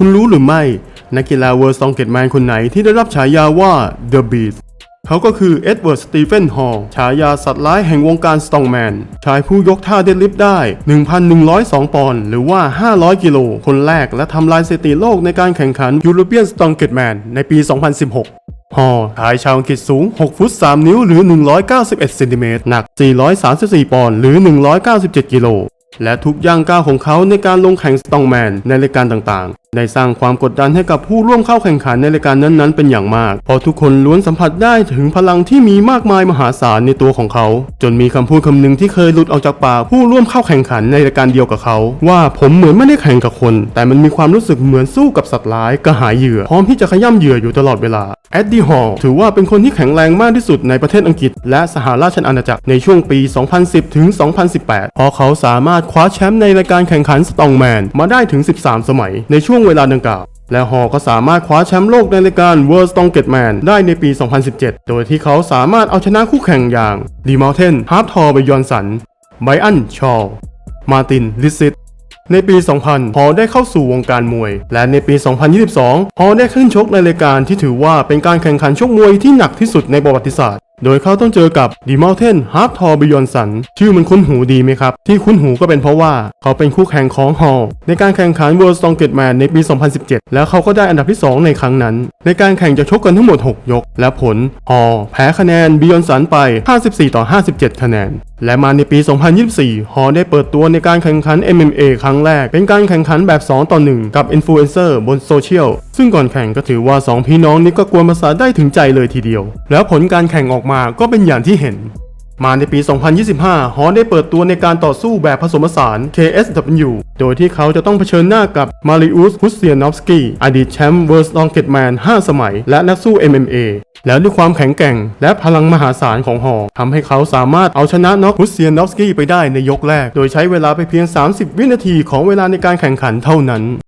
คุณรู้หรือไม่ นักกีฬาเวอร์ซองเกตแมนคนไหนที่ได้รับฉายาว่า The Beast เขาก็คือเอ็ดเวิร์ดสตีเฟนฮอลฉายาสัตว์ร้ายแห่งวงการสตองแมน ชายผู้ยกท่าเดดลิฟต์ได้ 1,102 ปอนด์หรือว่า 500 กิโล คนแรกและทำลายสถิติโลกในการแข่งขันยูโรเปียนสตองเกตแมนในปี 2016ฮอชายชาวอังกฤษสูง 6 ฟุต 3 นิ้ว หรือ 191เซนติเมตร หนัก 434 ปอนด์ หรือ 197 กิโล และทุกย่างก้าวของเขาในการลงแข่งสตองแมนในรายการต่างๆได้สร้างความกดดันให้กับผู้ร่วมเข้าแข่งขันในรายการนั้นๆ เป็นอย่างมาก เพราะทุกคนล้วนสัมผัสได้ถึงพลังที่มีมากมายมหาศาลในตัวของเขา จนมีคำพูดคำหนึ่งที่เคยหลุดออกจากปากผู้ร่วมเข้าแข่งขันในรายการเดียวกับเขา ว่าผมเหมือนไม่ได้แข่งกับคน แต่มันมีความรู้สึกเหมือนสู้กับสัตว์ร้ายกระหายเหยื่อพร้อมที่จะขย่ำเหยื่ออยู่ตลอดเวลาแอดดี้ฮอลถือว่าเป็นคนที่แข็งแรงมากที่สุดในประเทศอังกฤษ และสหราชอาณาจักรในช่วงปี 2010 ถึง 2018 เพราะเขาสามารถคว้าแชมป์ในรายการแข่งขันสตองแมนมาได้ถึง 13 สมัยในช่วงงเวลาดังกล่าว และฮอก็สามารถคว้าแชมป์โลกในรายการ World Strongest ได้ในปี 2017 โดยที่เขาสามารถเอาชนะคู่แข่งอย่างดีม u ลเทนฮาร์ t ทอร์บยอนสันไบอันชอลมาตินลิซิตในปี 2000พอได้เข้าสู่วงการมวย และในปี 2022พอได้ขึ้นชกในรายการที่ถือว่าเป็นการแข่งขันชกมวยที่หนักที่สุดในประวัติศาสตร์ โดยเขาต้องเจอกับดีม u ลเทนฮาร์ t ทอร์บยอนสันชื่อมันคุ้นหูดีไหมครับ ที่คุ้นหูก็เป็นเพราะว่าเขาเป็นคู่แข่งของฮอลในการแข่งขัน World Strongest Man ในปี 2017 แล้วเขาก็ได้อันดับที่ 2 ในครั้งนั้น ในการแข่งจะชกกันทั้งหมด 6 ยก และผลฮอลแพ้คะแนนบิยอนสันไป 54 ต่อ 57 คะแนน และมาในปี 2024 ฮอได้เปิดตัวในการแข่งขัน MMA ครั้งแรก เป็นการแข่งขันแบบ 2 ต่อ 1 กับอินฟลูเอนเซอร์บนโซเชียล ซึ่งก่อนแข่งก็ถือว่า 2 พี่น้องนี้ก็กวนภาษาได้ถึงใจเลยทีเดียว แล้วผลการแข่งออกมาก็เป็นอย่างที่เห็น มาในปี 2025 ฮอได้เปิดตัวในการต่อสู้แบบผสมผสาน KSW โดยที่เขาจะต้องเผชิญหน้ากับมาริอุสฮุสเซียนอฟสกี้อดีตแชมป์เวิร์สตองเกตแมน 5 สมัย และนักสู้ MMA แล้วด้วยความแข็งแกร่ง และพลังมหาศาลของหอทำให้เขาสามารถเอาชนะน็อกฮุสเซียนอฟสกี้ไปได้ในยกแรก โดยใช้เวลาไปเพียง 30 วินาทีของเวลาในการแข่งขันเท่านั้น